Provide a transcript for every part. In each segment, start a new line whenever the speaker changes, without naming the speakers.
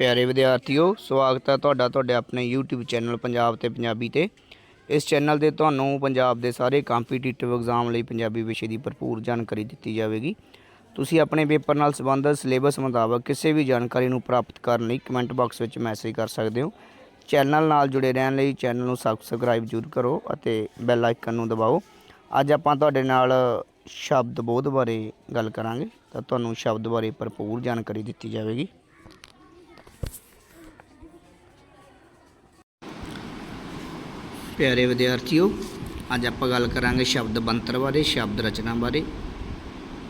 ਪਿਆਰੇ ਵਿਦਿਆਰਥੀਓ, ਸਵਾਗਤ ਹੈ ਤੁਹਾਡਾ ਤੁਹਾਡੇ ਆਪਣੇ YouTube ਚੈਨਲ ਪੰਜਾਬ ਤੇ ਪੰਜਾਬੀ ਤੇ। ਇਸ ਚੈਨਲ ਤੇ ਤੁਹਾਨੂੰ ਪੰਜਾਬ ਦੇ ਸਾਰੇ ਕੰਪੀਟੀਟਿਵ ਐਗਜ਼ਾਮ ਲਈ ਪੰਜਾਬੀ ਵਿਸ਼ੇ ਦੀ ਭਰਪੂਰ ਜਾਣਕਾਰੀ ਦਿੱਤੀ ਜਾਵੇਗੀ। ਤੁਸੀਂ ਆਪਣੇ ਪੇਪਰ ਨਾਲ ਸੰਬੰਧਿਤ ਸਿਲੇਬਸ ਮੁਤਾਬਕ ਕਿਸੇ ਵੀ ਜਾਣਕਾਰੀ ਨੂੰ ਪ੍ਰਾਪਤ ਕਰਨ ਲਈ ਕਮੈਂਟ ਬਾਕਸ ਵਿੱਚ ਮੈਸੇਜ ਕਰ ਸਕਦੇ ਹੋ। ਚੈਨਲ ਨਾਲ ਜੁੜੇ ਰਹਿਣ ਲਈ ਚੈਨਲ ਨੂੰ ਸਬਸਕ੍ਰਾਈਬ ਜ਼ਰੂਰ ਕਰੋ ਅਤੇ ਬੈਲ ਆਈਕਨ ਨੂੰ ਦਬਾਓ। ਅੱਜ ਆਪਾਂ ਤੁਹਾਡੇ ਨਾਲ ਸ਼ਬਦ ਬੋਧ ਬਾਰੇ ਗੱਲ ਕਰਾਂਗੇ, ਤਾਂ ਤੁਹਾਨੂੰ ਸ਼ਬਦ ਬਾਰੇ ਭਰਪੂਰ ਜਾਣਕਾਰੀ ਦਿੱਤੀ ਜਾਵੇਗੀ। ਪਿਆਰੇ ਵਿਦਿਆਰਥੀਓ, ਅੱਜ ਆਪਾਂ ਗੱਲ ਕਰਾਂਗੇ ਸ਼ਬਦ ਬੰਤਰ ਬਾਰੇ, ਸ਼ਬਦ ਰਚਨਾ ਬਾਰੇ।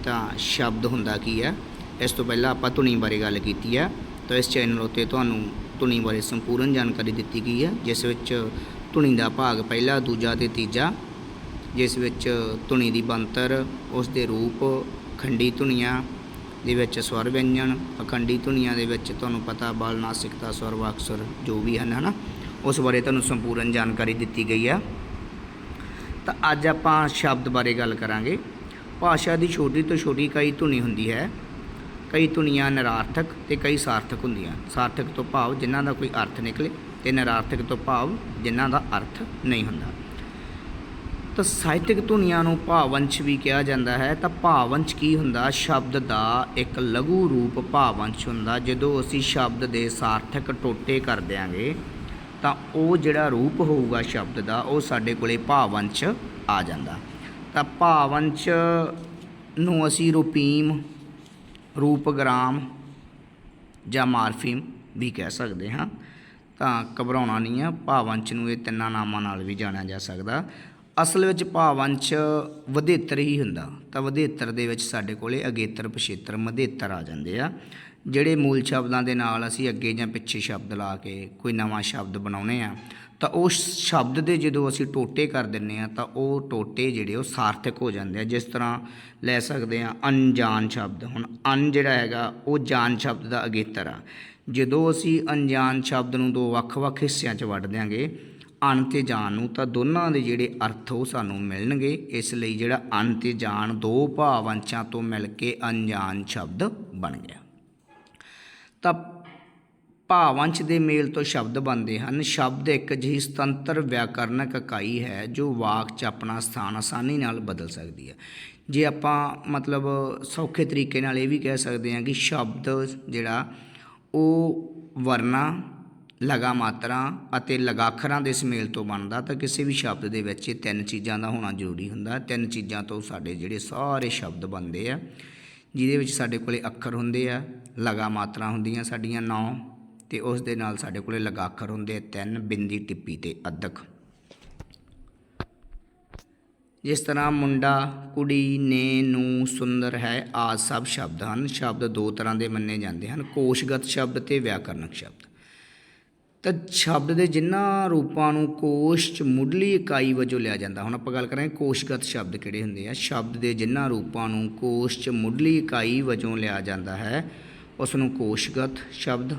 ਤਾਂ ਸ਼ਬਦ ਹੁੰਦਾ ਕੀ ਹੈ? ਇਸ ਤੋਂ ਪਹਿਲਾਂ ਆਪਾਂ ਧੁਨੀ ਬਾਰੇ ਗੱਲ ਕੀਤੀ ਹੈ। ਤਾਂ ਇਸ ਚੈਨਲ ਉੱਤੇ ਤੁਹਾਨੂੰ ਧੁਨੀ ਬਾਰੇ ਸੰਪੂਰਨ ਜਾਣਕਾਰੀ ਦਿੱਤੀ ਗਈ ਹੈ, ਜਿਸ ਵਿੱਚ ਧੁਨੀ ਦਾ ਭਾਗ ਪਹਿਲਾ, ਦੂਜਾ ਤੇ ਤੀਜਾ, ਜਿਸ ਵਿੱਚ ਧੁਨੀ ਦੀ ਬੰਤਰ, ਉਸ ਦੇ ਰੂਪ, ਖੰਡੀ ਧੁਨੀਆਂ ਦੇ ਵਿੱਚ ਸਵਰ ਵਿਅੰਜਨ, ਅਖੰਡੀ ਧੁਨੀਆਂ ਦੇ ਵਿੱਚ ਤੁਹਾਨੂੰ ਪਤਾ ਬਾਲ ਨਾਸਿਕਤਾ, ਸਵਰ ਵਾਕਸਵਰ ਜੋ ਵੀ ਹਨ, ਹਨਾ? ਉਸ ਬਾਰੇ ਤੁਹਾਨੂੰ ਸੰਪੂਰਨ ਜਾਣਕਾਰੀ ਦਿੱਤੀ ਗਈ ਆ। ਤਾਂ ਅੱਜ ਆਪਾਂ ਸ਼ਬਦ ਬਾਰੇ ਗੱਲ ਕਰਾਂਗੇ। ਭਾਸ਼ਾ ਦੀ ਛੋਟੀ ਤੋਂ ਛੋਟੀ ਕਈ ਧੁਨੀ ਹੁੰਦੀ ਹੈ। ਕਈ ਧੁਨੀਆਂ ਨਿਰਾਰਥਕ ਤੇ ਕਈ ਸਾਰਥਕ ਹੁੰਦੀਆਂ। ਸਾਰਥਕ ਤੋਂ ਭਾਵ ਜਿਨ੍ਹਾਂ ਦਾ ਕੋਈ ਅਰਥ ਨਿਕਲੇ ਤੇ ਨਿਰਾਰਥਕ ਤੋਂ ਭਾਵ ਜਿਨ੍ਹਾਂ ਦਾ ਅਰਥ ਨਹੀਂ ਹੁੰਦਾ। ਤਾਂ ਸਾਹਿਤਿਕ ਧੁਨੀਆਂ ਨੂੰ ਭਾਵੰਸ਼ ਵੀ ਕਿਹਾ ਜਾਂਦਾ ਹੈ। ਤਾਂ ਭਾਵੰਸ਼ ਕੀ ਹੁੰਦਾ? ਸ਼ਬਦ ਦਾ ਇੱਕ ਲਘੂ ਰੂਪ ਭਾਵੰਸ਼ ਹੁੰਦਾ। ਜਦੋਂ ਅਸੀਂ ਸ਼ਬਦ ਦੇ ਸਾਰਥਕ ਟੋਟੇ ਕਰ ਦਿਆਂਗੇ ਤਾਂ ਉਹ ਜਿਹੜਾ ਰੂਪ ਹੋਊਗਾ ਸ਼ਬਦ ਦਾ, ਉਹ ਸਾਡੇ ਕੋਲੇ ਭਾਵੰਸ਼ ਆ ਜਾਂਦਾ। ਤਾਂ ਭਾਵੰਸ਼ ਨੂੰ ਅਸੀਂ ਰੂਪੀਮ, ਰੂਪਗ੍ਰਾਮ ਜਾਂ ਮਾਰਫੀਮ ਵੀ ਕਹਿ ਸਕਦੇ ਹਾਂ। ਤਾਂ ਘਬਰਾਉਣਾ ਨਹੀਂ ਆ ਭਾਵੰਸ਼ ਨੂੰ ਇਹ ਤਿੰਨਾਂ ਨਾਮਾਂ ਨਾਲ ਵੀ ਜਾਣਿਆ ਜਾ ਸਕਦਾ। ਅਸਲ ਵਿੱਚ ਭਾਵੰਸ਼ ਵਧੇਤਰ ਹੀ ਹੁੰਦਾ। ਤਾਂ ਵਧੇਤਰ ਦੇ ਵਿੱਚ ਸਾਡੇ ਕੋਲੇ ਅਗੇਤਰ ਪਛੇਤਰ ਮਧੇਤਰ ਆ ਜਾਂਦੇ ਆ। ਜਿਹੜੇ ਮੂਲ ਸ਼ਬਦਾਂ ਦੇ ਨਾਲ ਅਸੀਂ ਅੱਗੇ ਜਾਂ ਪਿੱਛੇ ਸ਼ਬਦ ਲਾ ਕੇ ਕੋਈ ਨਵਾਂ ਸ਼ਬਦ ਬਣਾਉਨੇ ਆ, ਤਾਂ ਉਸ ਸ਼ਬਦ ਦੇ ਜਦੋਂ ਅਸੀਂ ਟੋਟੇ ਕਰ ਦਿੰਨੇ ਆ, ਤਾਂ ਉਹ ਟੋਟੇ ਜਿਹੜੇ ਉਹ ਸਾਰਥਕ ਹੋ ਜਾਂਦੇ ਆ। ਜਿਸ ਤਰ੍ਹਾਂ ਲੈ ਸਕਦੇ ਆ, ਅਣਜਾਣ ਸ਼ਬਦ। ਹੁਣ ਅਣ ਜਿਹੜਾ ਹੈਗਾ, ਉਹ ਜਾਣ ਸ਼ਬਦ ਦਾ ਅਗੇਤਰ ਆ। ਜਦੋਂ ਅਸੀਂ ਅਣਜਾਣ ਸ਼ਬਦ ਨੂੰ ਦੋ ਵੱਖ-ਵੱਖ ਹਿੱਸਿਆਂ 'ਚ ਵੰਡ ਦਿਆਂਗੇ, ਅਣ ਤੇ ਜਾਣ ਨੂੰ, ਤਾਂ ਦੋਨਾਂ ਦੇ ਜਿਹੜੇ ਅਰਥ ਉਹ ਸਾਨੂੰ ਮਿਲਣਗੇ। ਇਸ ਲਈ ਜਿਹੜਾ ਅਣ ਤੇ ਜਾਣ ਦੋ ਭਾਵ ਅੰਸ਼ਾਂ ਤੋਂ ਮਿਲ ਕੇ ਅਣਜਾਣ ਸ਼ਬਦ ਬਣ ਗਿਆ। ਤਾਂ ਭਾਵੰਸ਼ ਦੇ ਮੇਲ ਤੋਂ ਸ਼ਬਦ ਬਣਦੇ ਹਨ। ਸ਼ਬਦ ਇੱਕ ਜਿਹੀ ਸੁਤੰਤਰ ਵਿਆਕਰਨਕ ਇਕਾਈ ਹੈ, ਜੋ ਵਾਕ 'ਚ ਆਪਣਾ ਸਥਾਨ ਆਸਾਨੀ ਨਾਲ ਬਦਲ ਸਕਦੀ ਹੈ। ਜੇ ਆਪਾਂ ਮਤਲਬ ਸੌਖੇ ਤਰੀਕੇ ਨਾਲ ਇਹ ਵੀ ਕਹਿ ਸਕਦੇ ਹਾਂ ਕਿ ਸ਼ਬਦ ਜਿਹੜਾ, ਉਹ ਵਰਨਾ ਲਗਾ ਮਾਤਰਾ ਅਤੇ ਲਗਾਖਰਾਂ ਦੇ ਸਮੇਲ ਤੋਂ ਬਣਦਾ, ਤਾਂ ਕਿਸੇ ਵੀ ਸ਼ਬਦ ਦੇ ਵਿੱਚ ਇਹ ਤਿੰਨ ਚੀਜ਼ਾਂ ਦਾ ਹੋਣਾ ਜ਼ਰੂਰੀ ਹੁੰਦਾ। ਤਿੰਨ ਚੀਜ਼ਾਂ ਤੋਂ ਸਾਡੇ ਜਿਹੜੇ ਸਾਰੇ ਸ਼ਬਦ ਬਣਦੇ ਆ ਜਿਹਦੇ ਵਿੱਚ ਸਾਡੇ ਕੋਲੇ ਅੱਖਰ ਹੁੰਦੇ ਆ, ਲਗਾ ਮਾਤਰਾ ਹੁੰਦੀਆਂ ਸਾਡੀਆਂ ਨੌ ਤੇ ਉਸ ਦੇ ਨਾਲ ਸਾਡੇ ਕੋਲੇ ਅੱਖਰ ਹੁੰਦੇ ਆ ਤਿੰਨ, ਬਿੰਦੀ, ਟਿੱਪੀ ਤੇ ਅੱਧਕ ਜਿਸ ਤਰ੍ਹਾਂ ਮੁੰਡਾ, ਕੁੜੀ ਨੇ ਨੂੰ ਸੁੰਦਰ ਹੈ, ਆਦ ਸਭ ਸ਼ਬਦ ਹਨ, ਸ਼ਬਦ ਦੋ ਤਰ੍ਹਾਂ ਦੇ ਮੰਨੇ ਜਾਂਦੇ ਹਨ, ਕੋਸ਼ਗਤ ਸ਼ਬਦ ਤੇ ਵਿਆਕਰਨਕ ਸ਼ਬਦ। ਤਾਂ ਸ਼ਬਦ ਦੇ ਜਿਨ੍ਹਾਂ ਰੂਪਾਂ ਨੂੰ ਕੋਸ਼ ਚ ਮੁੱਢਲੀ ਇਕਾਈ ਵਜੋਂ ਲਿਆ ਜਾਂਦਾ। ਹੁਣ ਆਪਾਂ ਗੱਲ ਕਰਾਂਗੇ ਕੋਸ਼ਗਤ ਸ਼ਬਦ ਕਿਹੜੇ ਹੁੰਦੇ ਆ। ਸ਼ਬਦ ਦੇ ਜਿਨ੍ਹਾਂ ਰੂਪਾਂ ਨੂੰ ਕੋਸ਼ ਚ ਮੁੱਢਲੀ ਇਕਾਈ ਵਜੋਂ ਲਿਆ ਜਾਂਦਾ ਹੈ ਉਸ ਨੂੰ ਕੋਸ਼ਗਤ ਸ਼ਬਦ,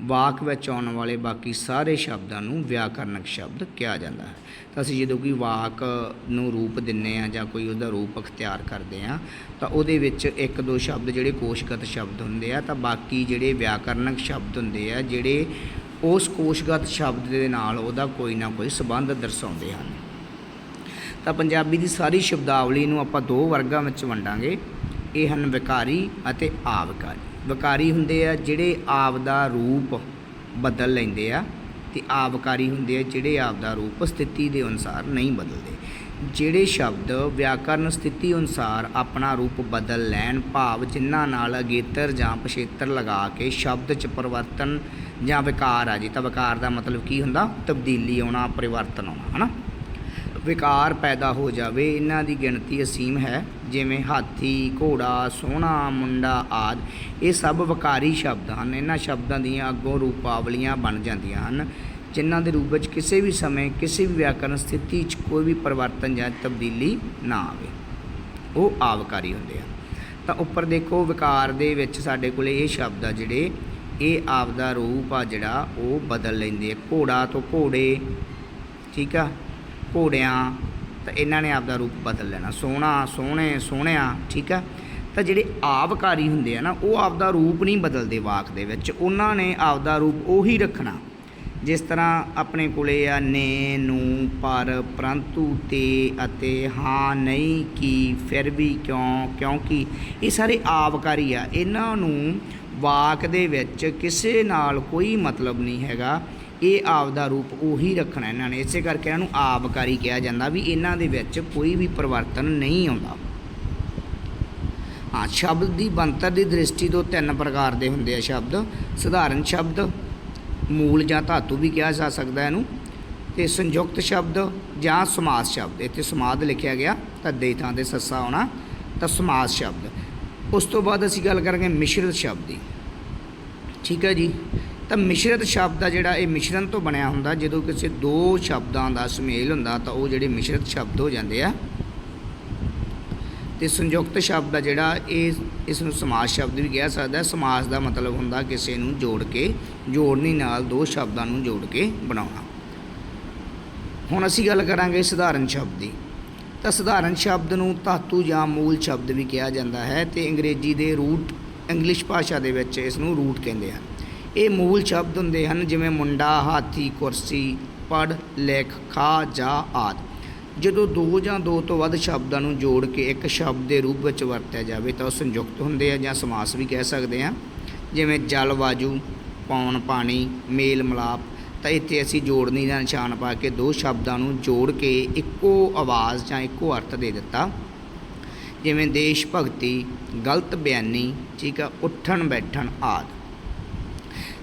ਵਾਕ ਵਿੱਚ ਆਉਣ ਵਾਲੇ ਬਾਕੀ ਸਾਰੇ ਸ਼ਬਦਾਂ ਨੂੰ ਵਿਆਕਰਨਕ ਸ਼ਬਦ ਕਿਹਾ ਜਾਂਦਾ ਹੈ। ਤਾਂ ਅਸੀਂ ਜਦੋਂ ਕੋਈ ਵਾਕ ਨੂੰ ਰੂਪ ਦਿੰਨੇ ਆ ਜਾਂ ਕੋਈ ਉਹਦਾ ਰੂਪ ਅਖਤਿਆਰ ਕਰਦੇ ਆ, ਤਾਂ ਉਹਦੇ ਵਿੱਚ ਇੱਕ ਦੋ ਸ਼ਬਦ ਜਿਹੜੇ ਕੋਸ਼ਗਤ ਸ਼ਬਦ ਹੁੰਦੇ ਆ, ਤਾਂ ਬਾਕੀ ਜਿਹੜੇ ਵਿਆਕਰਨਕ ਸ਼ਬਦ ਹੁੰਦੇ ਆ, ਜਿਹੜੇ ਉਸ ਕੋਸ਼ਗਤ ਸ਼ਬਦ ਦੇ ਨਾਲ ਉਹਦਾ ਕੋਈ ਨਾ ਕੋਈ ਸਬੰਧ ਦਰਸਾਉਂਦੇ ਹਨ। ਤਾਂ ਪੰਜਾਬੀ ਦੀ ਸਾਰੀ ਸ਼ਬਦਾਵਲੀ ਨੂੰ ਆਪਾਂ ਦੋ ਵਰਗਾਂ ਵਿੱਚ ਵੰਡਾਂਗੇ। ਇਹ ਹਨ ਵਿਕਾਰੀ ਅਤੇ ਆਵਕਾਰੀ। ਵਿਕਾਰੀ ਹੁੰਦੇ ਆ ਜਿਹੜੇ ਆਪ ਦਾ ਰੂਪ ਬਦਲ ਲੈਂਦੇ ਆ ਤੇ ਆਵਕਾਰੀ ਹੁੰਦੇ ਆ ਜਿਹੜੇ ਆਪ ਦਾ ਰੂਪ ਸਥਿਤੀ ਦੇ ਅਨੁਸਾਰ ਨਹੀਂ ਬਦਲਦੇ। ਜਿਹੜੇ ਸ਼ਬਦ ਵਿਆਕਰਨ ਸਥਿਤੀ ਅਨੁਸਾਰ ਆਪਣਾ ਰੂਪ ਬਦਲ ਲੈਣ, ਭਾਵ ਜਿਨ੍ਹਾਂ ਨਾਲ ਅਗੇਤਰ ਜਾਂ ਪਛੇਤਰ ਲਗਾ ਕੇ ਸ਼ਬਦ 'ਚ ਪਰਿਵਰਤਨ ਜਾਂ ਵਿਕਾਰ ਆ ਜੀ, ਤਾਂ ਵਿਕਾਰ ਦਾ ਮਤਲਬ ਕੀ ਹੁੰਦਾ? ਤਬਦੀਲੀ ਆਉਣਾ, ਪਰਿਵਰਤਨ ਆਉਣਾ, ਹਨਾ? ਵਿਕਾਰ ਪੈਦਾ ਹੋ ਜਾਵੇ, ਇਹਨਾਂ ਦੀ ਗਿਣਤੀ ਅਸੀਮ ਹੈ, ਜਿਵੇਂ ਹਾਥੀ, ਘੋੜਾ, ਸੋਹਣਾ, ਮੁੰਡਾ ਆਦ, ਇਹ ਸਭ ਵਿਕਾਰੀ ਸ਼ਬਦ ਹਨ। ਇਹਨਾਂ ਸ਼ਬਦਾਂ ਦੀਆਂ ਅੱਗੋਂ ਰੂਪਾਵਲੀਆਂ ਬਣ ਜਾਂਦੀਆਂ ਹਨ। ਜਿਨ੍ਹਾਂ ਦੇ ਰੂਪ ਵਿੱਚ ਕਿਸੇ ਵੀ ਸਮੇਂ ਕਿਸੇ ਵੀ ਵਿਆਕਰਨ ਸਥਿਤੀ 'ਚ ਕੋਈ ਵੀ ਪਰਿਵਰਤਨ ਜਾਂ ਤਬਦੀਲੀ ਨਾ ਆਵੇ। ਉਹ ਆਵਕਾਰੀ ਹੁੰਦੇ ਆ। ਤਾਂ ਉੱਪਰ ਦੇਖੋ, ਵਿਕਾਰ ਦੇ ਵਿੱਚ ਸਾਡੇ ਕੋਲੇ ਇਹ ਸ਼ਬਦ ਆ ਜਿਹੜੇ, ਇਹ ਆਪ ਦਾ ਰੂਪ ਆ ਜਿਹੜਾ ਉਹ ਬਦਲ ਲੈਂਦੇ ਆ। ਘੋੜਾ ਤੋਂ ਘੋੜੇ, ਠੀਕ ਆ? ਘੋੜਿਆਂ, ਤਾਂ ਇਹਨਾਂ ਨੇ ਆਪ ਦਾ ਰੂਪ ਬਦਲ ਲੈਣਾ। ਸੋਹਣਾ, ਸੋਹਣੇ, ਸੋਹਣਿਆ, ਠੀਕ ਆ? ਤਾਂ ਜਿਹੜੇ ਆਵਕਾਰੀ ਹੁੰਦੇ ਆ ਨਾ, ਉਹ ਆਪਦਾ ਰੂਪ ਨਹੀਂ ਬਦਲਦੇ ਵਾਕ ਦੇ ਵਿੱਚ। ਉਹਨਾਂ ਨੇ ਆਪਦਾ ਰੂਪ ਉਹੀ ਰੱਖਣਾ। ਜਿਸ ਤਰ੍ਹਾਂ ਆਪਣੇ ਕੋਲੇ ਆ ਨੇ, ਨੂੰ, ਪਰ, ਪਰੰਤੂ, ਤੇ ਅਤੇ ਹਾਂ, ਨਹੀਂ, ਕੀ, ਫਿਰ ਵੀ ਕਿਉਂ ਕਿਉਂਕਿ ਇਹ ਸਾਰੇ ਆਵਕਾਰੀ ਆ। ਇਹਨਾਂ ਨੂੰ ਵਾਕ ਦੇ ਵਿੱਚ ਕਿਸੇ ਨਾਲ ਕੋਈ ਮਤਲਬ ਨਹੀਂ ਹੈਗਾ। ਇਹ ਆਪਦਾ ਰੂਪ ਉਹੀ ਰੱਖਣਾ ਇਹਨਾਂ ਨੇ। ਇਸੇ ਕਰਕੇ ਇਹਨਾਂ ਨੂੰ ਆਵਕਾਰੀ ਕਿਹਾ ਜਾਂਦਾ ਵੀ ਇਹਨਾਂ ਦੇ ਵਿੱਚ ਕੋਈ ਵੀ ਪਰਿਵਰਤਨ ਨਹੀਂ ਆਉਂਦਾ। ਹਾਂ, ਸ਼ਬਦ ਦੀ ਬਣਤਰ ਦੀ ਦ੍ਰਿਸ਼ਟੀ ਤੋਂ ਤਿੰਨ ਪ੍ਰਕਾਰ ਦੇ ਹੁੰਦੇ ਆ ਸ਼ਬਦ। ਸਧਾਰਨ ਸ਼ਬਦ ਮੂਲ ਜਾਂ ਧਾਤੂ ਵੀ ਕਿਹਾ ਜਾ ਸਕਦਾ ਇਹਨੂੰ, ਤੇ ਸੰਯੁਕਤ ਸ਼ਬਦ ਜਾਂ ਸਮਾਸ ਸ਼ਬਦ, ਇੱਥੇ ਸਮਾਦ ਲਿਖਿਆ ਗਿਆ, ਤਾਂ ਧੱਦੇ ਥਾਂ ਤੇ ਸੱਸਾ ਆਉਣਾ, ਤਾਂ ਸਮਾਸ ਸ਼ਬਦ। ਉਸ ਤੋਂ ਬਾਅਦ ਅਸੀਂ ਗੱਲ ਕਰਾਂਗੇ ਮਿਸ਼ਰਿਤ ਸ਼ਬਦ ਦੀ। ਠੀਕ ਹੈ ਜੀ? ਤਾਂ ਮਿਸ਼ਰਿਤ ਸ਼ਬਦ ਆ ਜਿਹੜਾ ਇਹ ਮਿਸ਼ਰਣ ਤੋਂ ਬਣਿਆ ਹੁੰਦਾ, ਜਦੋਂ ਕਿਸੇ ਦੋ ਸ਼ਬਦਾਂ ਦਾ ਸੁਮੇਲ ਹੁੰਦਾ, ਤਾਂ ਉਹ ਜਿਹੜੇ ਮਿਸ਼ਰਿਤ ਸ਼ਬਦ ਹੋ ਜਾਂਦੇ ਆ ਤੇ ਸੰਯੁਕਤ ਸ਼ਬਦ ਆ ਜਿਹੜਾ, ਇਹ ਇਸ ਨੂੰ ਸਮਾਜ ਸ਼ਬਦ ਵੀ ਕਿਹਾ ਸਕਦਾ ਸਮਾਜ ਦਾ ਮਤਲਬ ਹੁੰਦਾ ਕਿਸੇ ਨੂੰ ਜੋੜ ਕੇ, ਜੋੜਨੀ ਨਾਲ ਦੋ ਸ਼ਬਦਾਂ ਨੂੰ ਜੋੜ ਕੇ ਬਣਾਉਣਾ। ਹੁਣ ਅਸੀਂ ਗੱਲ ਕਰਾਂਗੇ ਸਧਾਰਨ ਸ਼ਬਦ ਦੀ। ਤਾਂ ਸਧਾਰਨ ਸ਼ਬਦ ਨੂੰ ਧਾਤੂ ਜਾਂ ਮੂਲ ਸ਼ਬਦ ਵੀ ਕਿਹਾ ਜਾਂਦਾ ਹੈ ਤੇ ਅੰਗਰੇਜ਼ੀ ਦੇ ਰੂਟ, ਇੰਗਲਿਸ਼ ਭਾਸ਼ਾ ਦੇ ਵਿੱਚ ਇਸ ਨੂੰ ਰੂਟ ਕਹਿੰਦੇ ਹਨ ਇਹ ਮੂਲ ਸ਼ਬਦ ਹੁੰਦੇ ਹਨ ਜਿਵੇਂ ਮੁੰਡਾ, ਹਾਥੀ, ਕੁਰਸੀ ਪੜ ਲਿਖ, ਖਾ ਜਾ ਆਦਿ। ਜਦੋਂ ਦੋ ਜਾਂ ਦੋ ਤੋਂ ਵੱਧ ਸ਼ਬਦਾਂ ਨੂੰ ਜੋੜ ਕੇ ਇੱਕ ਸ਼ਬਦ ਦੇ ਰੂਪ ਵਿੱਚ ਵਰਤਿਆ ਜਾਵੇ ਤਾਂ ਉਹ ਸੰਯੁਕਤ ਹੁੰਦੇ ਆ ਜਾਂ ਸਮਾਸ ਵੀ ਕਹਿ ਸਕਦੇ ਆ। ਜਿਵੇਂ ਜਲ ਵਾਜੂ, ਪੌਣ ਪਾਣੀ, ਮੇਲ ਮਲਾਪ, ਤਾਂ ਇੱਥੇ ਅਸੀਂ ਜੋੜਨੀ ਦਾ ਨਿਸ਼ਾਨ ਪਾ ਕੇ ਦੋ ਸ਼ਬਦਾਂ ਨੂੰ ਜੋੜ ਕੇ ਇੱਕੋ ਆਵਾਜ਼ ਜਾਂ ਇੱਕੋ ਅਰਥ ਦੇ ਦਿੱਤਾ। ਜਿਵੇਂ ਦੇਸ਼ ਭਗਤੀ, ਗਲਤ ਬਿਆਨੀ, ਠੀਕ ਆ, ਉੱਠਣ, ਬੈਠਣ ਆਦਿ।